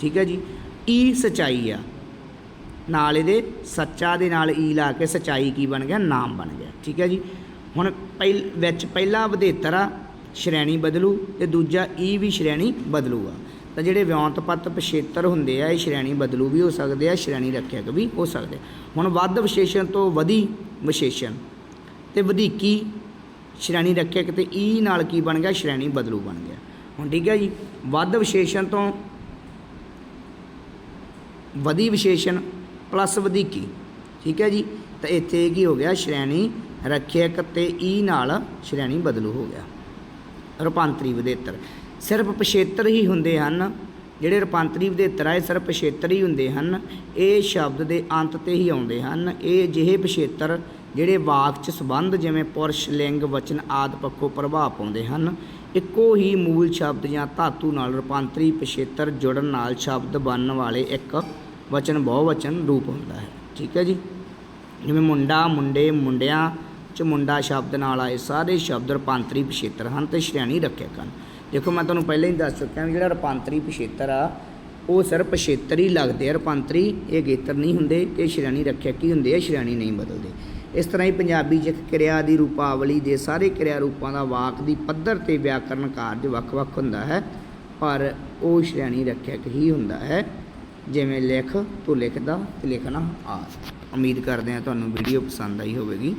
ਠੀਕ ਹੈ ਜੀ? ਈ ਸਚਾਈ ਆ। ਨਾਲ ਇਹਦੇ ਸੱਚਾ ਦੇ ਨਾਲ ਈ ਲਾ ਕੇ ਸਚਾਈ ਕੀ ਬਣ ਗਿਆ? ਨਾਮ ਬਣ ਗਿਆ। ਠੀਕ ਹੈ ਜੀ? ਹੁਣ ਪਹਿਲ, ਵਿੱਚ ਪਹਿਲਾ ਵਧੇਤਰ ਆ, ਸ਼੍ਰੇਣੀ ਬਦਲੂ, ਤੇ ਦੂਜਾ ਈ ਵੀ ਸ਼੍ਰੇਣੀ ਬਦਲੂ ਆ ਤਾਂ ਜਿਹੜੇ ਵਿਉਂਤਪਤ ਪਿਛੇਤਰ ਹੁੰਦੇ ਆ, ਇਹ ਸ਼੍ਰੇਣੀ ਬਦਲੂ ਵੀ ਹੋ ਸਕਦੇ ਆ, ਸ਼੍ਰੇਣੀ ਰੱਖਿਅਕ ਵੀ ਹੋ ਸਕਦੇ ਆ। ਹੁਣ ਵੱਧ ਵਿਸ਼ੇਸ਼ਣ ਤੋਂ ਵਧੀ ਵਿਸ਼ੇਸ਼ਣ ਤੇ ਵਧੀਕੀ ਸ਼੍ਰੇਣੀ ਰੱਖਿਅਕ ਤੇ ਈ ਨਾਲ ਕੀ ਬਣ ਗਿਆ? ਸ਼੍ਰੇਣੀ ਬਦਲੂ ਬਣ ਗਿਆ। ਹੁਣ ਠੀਕ ਹੈ ਜੀ, ਵੱਧ ਵਿਸ਼ੇਸ਼ਣ ਤੋਂ ਵਧੀ ਵਿਸ਼ੇਸ਼ਣ ਪਲੱਸ ਵਧੀਕੀ, ਠੀਕ ਹੈ ਜੀ, ਤਾਂ ਇੱਥੇ ਕੀ ਹੋ ਗਿਆ? ਸ਼੍ਰੇਣੀ ਰੱਖਿਅਕ ਤੇ ਈ ਨਾਲ ਸ਼੍ਰੇਣੀ ਬਦਲੂ ਹੋ ਗਿਆ। ਰੂਪਾਂਤਰੀ ਵਧੇਤਰ ਸਿਰਫ ਪਿਛੇਤਰ ਹੀ ਹੁੰਦੇ ਹਨ। ਜਿਹੜੇ ਰੂਪਾਂਤਰੀ ਵਧੇਤਰ ਆਏ ਸਿਰਫ ਪਛੇਤਰ ਹੀ ਹੁੰਦੇ ਹਨ, ਇਹ ਸ਼ਬਦ ਦੇ ਅੰਤ ਤੇ ਹੀ ਆਉਂਦੇ ਹਨ। ਇਹ ਜਿਹੇ ਪਿਛੇਤਰ ਜਿਹੜੇ ਵਾਕ 'ਚ ਸੰਬੰਧ ਜਿਵੇਂ ਪੁਰਸ਼, ਲਿੰਗ, ਵਚਨ ਆਦ ਪੱਖੋਂ ਪ੍ਰਭਾਵ ਪਾਉਂਦੇ ਹਨ। ਇੱਕੋ ਹੀ ਮੂਲ ਸ਼ਬਦ ਜਾਂ ਧਾਤੂ ਨਾਲ ਰੂਪਾਂਤਰੀ ਪਿਛੇਤਰ ਜੁੜਨ ਨਾਲ ਸ਼ਬਦ ਬਣਨ ਵਾਲੇ ਇੱਕ ਵਚਨ, ਬਹੁਵਚਨ ਰੂਪ ਹੁੰਦਾ ਹੈ। ਠੀਕ ਹੈ ਜੀ? ਜਿਵੇਂ ਮੁੰਡਾ, ਮੁੰਡੇ, ਮੁੰਡਿਆਂ ਚ ਮੁੰਡਾ ਸ਼ਬਦ ਨਾਲ ਆਏ ਸਾਰੇ ਸ਼ਬਦ ਰੂਪਾਂਤਰੀ ਪਿਛੇਤਰ ਹਨ ਤੇ ਸ਼੍ਰੇਣੀ ਰੱਖਿਅਕ ਹਨ। ਦੇਖੋ, ਮੈਂ ਤੁਹਾਨੂੰ ਪਹਿਲਾਂ ਹੀ ਦੱਸ ਚੁੱਕਿਆ ਵੀ ਜਿਹੜਾ ਰੂਪਾਂਤਰੀ ਪਿਛੇਤਰ ਆ, ਉਹ ਸਿਰਫ ਪਿਛੇਤਰ ਹੀ ਲੱਗਦੇ ਆ। ਰੂਪਾਂਤਰੀ ਇਹ ਗੇਤਰ ਨਹੀਂ ਹੁੰਦੇ, ਇਹ ਸ਼੍ਰੇਣੀ ਰੱਖਿਅਕ ਹੀ ਹੁੰਦੇ ਆ ਸ਼੍ਰੇਣੀ ਨਹੀਂ ਬਦਲਦੇ। ਇਸ ਤਰ੍ਹਾਂ ਹੀ ਪੰਜਾਬੀ 'ਚ ਇੱਕ ਕਿਰਿਆ ਦੀ ਰੂਪਾਵਲੀ ਦੇ ਸਾਰੇ ਕਿਰਿਆ ਰੂਪਾਂ ਦਾ ਵਾਕ ਦੀ ਪੱਧਰ ਤੇ ਵਿਆਕਰਨ ਕਾਰਜ ਵੱਖ-ਵੱਖ ਹੁੰਦਾ ਹੈ, ਪਰ ਉਹ ਸ਼੍ਰੇਣੀ ਰੱਖਿਅਕ ਹੀ ਹੁੰਦਾ ਹੈ, ਜਿਵੇਂ ਲਿਖ, ਤੂੰ ਲਿਖਦਾ ਤੇ ਲਿਖਣਾ ਆ ਉਮੀਦ ਕਰਦੇ ਹਾਂ ਤੁਹਾਨੂੰ ਵੀਡੀਓ ਪਸੰਦ ਆਈ ਹੋਵੇਗੀ।